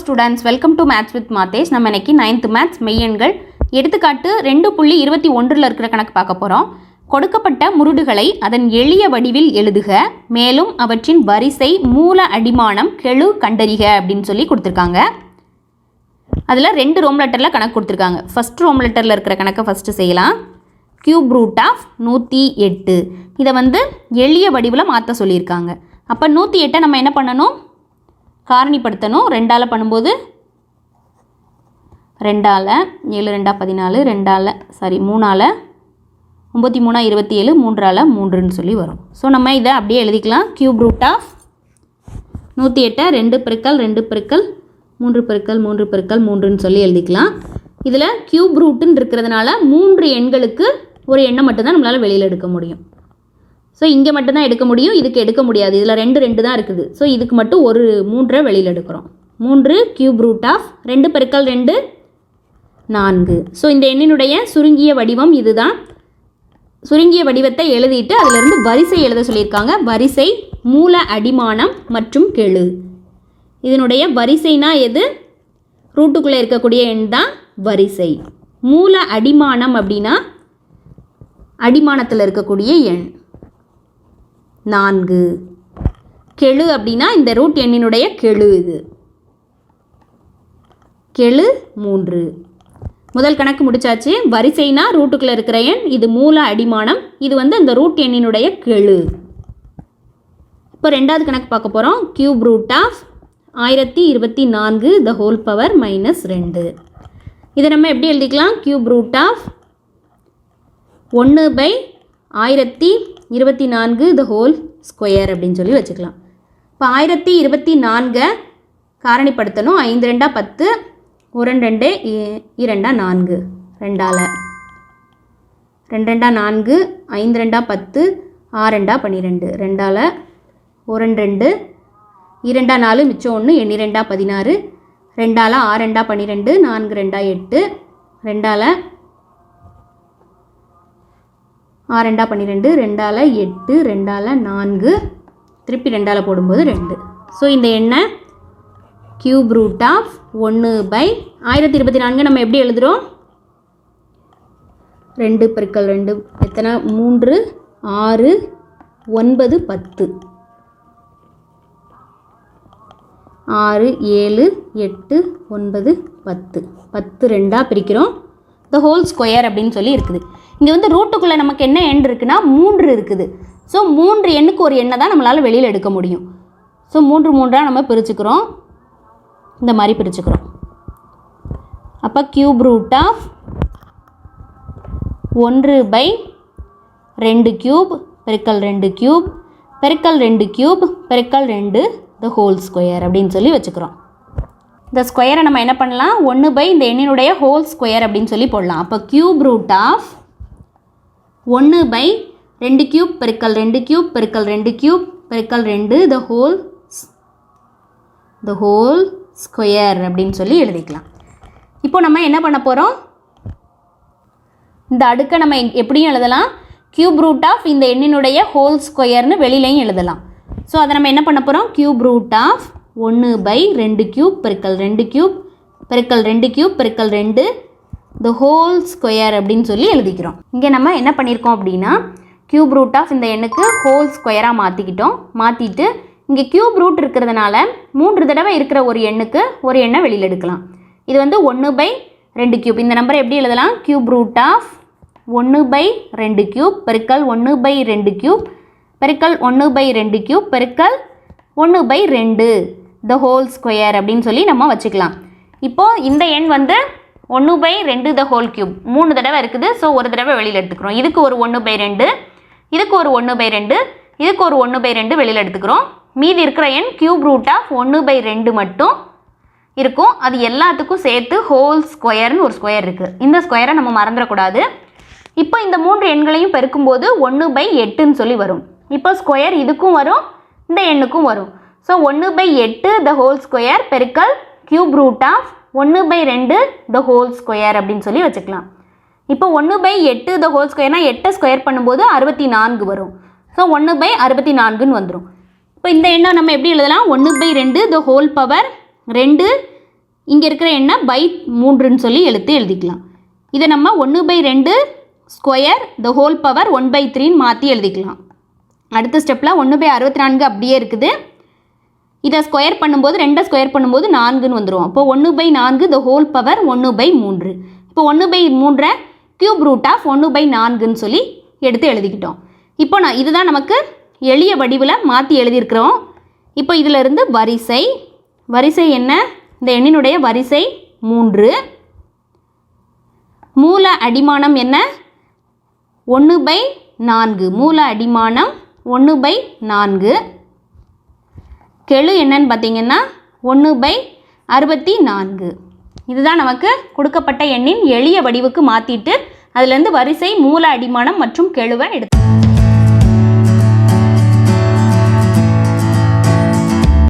Students welcome to maths with Mathesh நம்ம இன்னைக்கு ninth maths மெய்யெண்கள். எடுத்துக்காட்டு ரெண்டு புள்ளி இருபத்தி ஒன்றில் இருக்கிற கணக்கு பார்க்க போகிறோம் கொடுக்கப்பட்ட முருடுகளை அதன் எளிய வடிவில் எழுதுக. மேலும் அவற்றின் வரிசை மூல அடிமானம் கெழு கண்டறிக அப்படின்னு சொல்லி கொடுத்துருக்காங்க. அதில் ரெண்டு ரோம் லெட்டரில் கணக்கு கொடுத்துருக்காங்க. ஃபஸ்ட் ரோம் லெட்டரில் இருக்கிற கணக்கை ஃபஸ்ட்டு செய்யலாம். கியூப் ரூட் ஆஃப் நூற்றி எட்டு. இதை வந்து எளிய வடிவில் மாற்ற சொல்லியிருக்காங்க. அப்போ நூற்றி எட்டை நம்ம என்ன பண்ணணும்? காரணிப்படுத்தணும். ரெண்டால் பண்ணும்போது ரெண்டால் ஏழு ரெண்டா பதினாலு ரெண்டால் சாரி மூணால் ஒம்பத்தி மூணா இருபத்தி ஏழு மூன்றால் மூன்றுன்னு சொல்லி வரும். ஸோ நம்ம இதை அப்படியே எழுதிக்கலாம். கியூப் ரூட் ஆஃப் நூற்றி எட்டை ரெண்டு பெருக்கல் ரெண்டு பெருக்கல் மூன்று பெருக்கல் மூன்று பெருக்கல் மூன்றுன்னு சொல்லி எழுதிக்கலாம். இதில் கியூப் ரூட்டுன்னு இருக்கிறதுனால மூன்று எண்களுக்கு ஒரு எண்ணை மட்டும்தான் நம்மளால் வெளியில் எடுக்க முடியும். ஸோ இங்கே மட்டும்தான் எடுக்க முடியும் இதுக்கு எடுக்க முடியாது. இதில் ரெண்டு ரெண்டு தான் இருக்குது. ஸோ இதுக்கு மட்டும் ஒரு மூன்றை வெளியில் எடுக்கிறோம். மூன்று கியூப் ரூட் ஆஃப் ரெண்டு பெருக்கல் ரெண்டு நான்கு. ஸோ இந்த எண்ணினுடைய சுருங்கிய வடிவம் இதுதான். சுருங்கிய வடிவத்தை எழுதிட்டு அதிலிருந்து வரிசை எழுத சொல்லியிருக்காங்க. வரிசை மூல அடிமானம் மற்றும் கெழு. இதனுடைய வரிசைனா எது? ரூட்டுக்குள்ளே இருக்கக்கூடிய எண் தான் வரிசை. மூல அடிமானம் அப்படின்னா அடிமானத்தில் இருக்கக்கூடிய எண். நான்கு. கெழு அப்படின்னா இந்த ரூட் எண்ணினுடைய கெழு இது. கெழு மூன்று. முதல் கணக்கு முடிச்சாச்சு. வரிசைனா ரூட்டுக்குள்ளே இருக்கிற எண் இது மூல அடிமானம் இது வந்து அந்த ரூட் எண்ணினுடைய கெழு. இப்போ ரெண்டாவது கணக்கு பார்க்க போகிறோம் கியூப் ரூட் ஆஃப் ஆயிரத்தி இருபத்தி நான்கு த ஹோல் பவர் மைனஸ் ரெண்டு. இதை நம்ம எப்படி எழுதிக்கலாம்? கியூப் ரூட் ஆஃப் ஒன்று பை ஆயிரத்தி இருபத்தி நான்கு த ஹோல் ஸ்கொயர் அப்படின்னு சொல்லி வச்சுக்கலாம். இப்போ ஆயிரத்தி இருபத்தி நான்கை காரணிப்படுத்தணும். ஐந்து ரெண்டா பத்து ஒரு ரெண்டு இ- இரண்டா நான்கு. ரெண்டால். ரெண்டு ரெண்டா நான்கு ஐந்து ரெண்டா பத்து ஆறு ரெண்டா பன்னிரெண்டு ரெண்டால் ஒரு ரெண்டு இரண்டா நாலு மிச்சம் ஒன்று எண்ணிரெண்டா பதினாறு. ரெண்டால் ஆறு ரெண்டா பன்னிரெண்டு நான்கு ரெண்டா எட்டு. ரெண்டால் ரெண்டா பன்னிரெண்டு ரெண்டால் எட்டு ரெண்டால் நான்கு. திருப்பி ரெண்டால் போடும்போது ரெண்டு. ஸோ இந்த எண்ணெய் கியூப் ரூட் ஆஃப் ஒன்று பை ஆயிரத்தி இருபத்தி நான்கு நம்ம எப்படி எழுதுகிறோம் ரெண்டு பெருக்கள் ரெண்டு எத்தனை? மூன்று ஆறு ஒன்பது பத்து. ஆறு ஏழு எட்டு ஒன்பது பத்து. பத்து ரெண்டாக பிரிக்கிறோம். த ஹோல் ஸ்கொயர் அப்படின்னு சொல்லி இருக்குது. இங்கே வந்து ரூட்டுக்குள்ளே நமக்கு என்ன எண் இருக்குன்னா மூன்று இருக்குது. ஸோ மூன்று எண்ணுக்கு ஒரு எண்ணை தான் நம்மளால் வெளியில் எடுக்க முடியும். ஸோ மூன்று மூன்றாக நம்ம பிரிச்சுக்கிறோம். இந்த மாதிரி பிரிச்சுக்கிறோம். அப்போ கியூப் ரூட் ஆஃப் ஒன்று பை ரெண்டு கியூப் பெருக்கல் ரெண்டு கியூப் பெருக்கல் ரெண்டு கியூப் பெருக்கல் ரெண்டு த ஹோல் ஸ்கொயர் அப்படின்னு சொல்லி வச்சுக்கிறோம். இந்த ஸ்கொயரை நம்ம என்ன பண்ணலாம்? ஒன்று பை இந்த எண்ணினுடைய ஹோல் ஸ்கொயர் அப்படின்னு சொல்லி போடலாம். அப்போ கியூப் ரூட் ஆஃப் ஒன்று பை ரெண்டு கியூப் பெருக்கல் ரெண்டு கியூப் பெருக்கல் ரெண்டு கியூப் பெருக்கல் ரெண்டு the whole the whole square அப்படின்னு சொல்லி எழுதிக்கலாம். இப்போ நம்ம என்ன பண்ண போகிறோம் இந்த அடுக்கை நம்ம எங்- எப்படியும் எழுதலாம்? கியூப் ரூட் ஆஃப் இந்த எண்ணினுடைய ஹோல் ஸ்கொயர்னு வெளியிலையும் எழுதலாம். ஸோ அதை நம்ம என்ன பண்ண போகிறோம் கியூப் ரூட் ஆஃப் ஒன்று பை ரெண்டு கியூப் பெருக்கல் ரெண்டு கியூப் பெருக்கல் ரெண்டு கியூப் பெருக்கல் ரெண்டு. த ஹோல் ஸ்கொயர் அப்படின்னு சொல்லி எழுதிக்கிறோம். இங்கே நம்ம என்ன பண்ணியிருக்கோம் அப்படின்னா கியூப் ரூட் ஆஃப் இந்த எண்ணுக்கு ஹோல் ஸ்கொயராக மாற்றிக்கிட்டோம் மாற்றிட்டு இங்கே கியூப் ரூட் இருக்கிறதுனால மூன்று தடவை இருக்கிற ஒரு எண்ணுக்கு ஒரு எண்ணை வெளியில் எடுக்கலாம். இது வந்து ஒன்று பை ரெண்டு கியூப் இந்த நம்பரை எப்படி எழுதலாம்? கியூப் ரூட் ஆஃப் ஒன்று பை ரெண்டு கியூப் பெருக்கல் ஒன்று பை ரெண்டு கியூப் பெருக்கல் ஒன்று பை ரெண்டு கியூப் பெருக்கல் ஒன்று பை ரெண்டு. த ஹோல் ஸ்கொயர் அப்படின்னு சொல்லி நம்ம வச்சுக்கலாம். இப்போது இந்த எண் வந்து ஒன்று பை ரெண்டு த ஹோல் கியூப் மூணு தடவை இருக்குது ஸோ ஒரு தடவை வெளியில் எடுத்துக்கிறோம். இதுக்கு ஒரு ஒன்று பை ரெண்டு இதுக்கு ஒரு ஒன்று பை ரெண்டு இதுக்கு ஒரு ஒன்று பை ரெண்டு வெளியில் எடுத்துக்கிறோம். மீதி இருக்கிற எண் கியூப் ரூட் ஆஃப் ஒன்று பை ரெண்டு மட்டும் இருக்கும். அது எல்லாத்துக்கும் சேர்த்து ஹோல் ஸ்கொயர்னு ஒரு ஸ்கொயர் இருக்குது இந்த ஸ்கொயரை நம்ம மறந்துடக்கூடாது. இப்போ இந்த மூன்று எண்களையும் பெருக்கும்போது ஒன்று பை எட்டுன்னு சொல்லி வரும். இப்போ ஸ்கொயர் இதுக்கும் வரும் இந்த எண்ணுக்கும் வரும். ஸோ ஒன்று பை எட்டு த ஹோல் ஸ்கொயர் பெருக்கல் கியூப் ரூட் ஆஃப் ஒன்று பை ரெண்டு த ஹோல் ஸ்கொயர் அப்படின்னு சொல்லி வச்சுக்கலாம். இப்போ ஒன்று பை எட்டு த ஹோல் ஸ்கொயர்னா எட்டை ஸ்கொயர் பண்ணும்போது அறுபத்தி நான்கு வரும். ஸோ ஒன்று பை அறுபத்தி நான்குன்னு வந்துடும் இப்போ இந்த எண்ணை நம்ம எப்படி எழுதலாம்? ஒன்று பை ரெண்டு த ஹோல் பவர் ரெண்டு. இங்கே இருக்கிற எண்ணை பை மூன்றுன்னு சொல்லி எழுத்து எழுதிக்கலாம். இதை நம்ம ஒன்று பை ரெண்டு square the whole power one by த்ரீன்னு மாற்றி எழுதிக்கலாம். அடுத்த ஸ்டெப்பில் ஒன்று பை அறுபத்தி நான்கு அப்படியே இருக்குது. இதை ஸ்கொயர் பண்ணும்போது ரெண்டை ஸ்கொயர் பண்ணும்போது நான்குன்னு வந்துடும் அப்போ ஒன்று பை நான்கு த ஹோல் பவர் ஒன்று பை மூன்று. இப்போ ஒன்று பை மூன்றை கியூப் ரூட் ஆஃப் ஒன்று பை நான்குன்னு சொல்லி எடுத்து எழுதிக்கிட்டோம். இப்போ நான் இதுதான் நமக்கு எளிய வடிவில் மாற்றி எழுதியிருக்கிறோம். இப்போ இதிலிருந்து வரிசை. வரிசை என்ன? இந்த எண்ணினுடைய வரிசை மூன்று. மூல அடிமானம் என்ன? ஒன்று பை நான்கு. மூல அடிமானம் ஒன்று பை நான்கு. கெழு என்னன்னு பார்த்தீங்கன்னா ஒன்று பை அறுபத்தி நான்கு. இதுதான் நமக்கு கொடுக்கப்பட்ட எண்ணின் எளிய வடிவுக்கு மாற்றிட்டு அதுலேருந்து வரிசை மூல அடிமானம் மற்றும் கெழுவை எடுத்து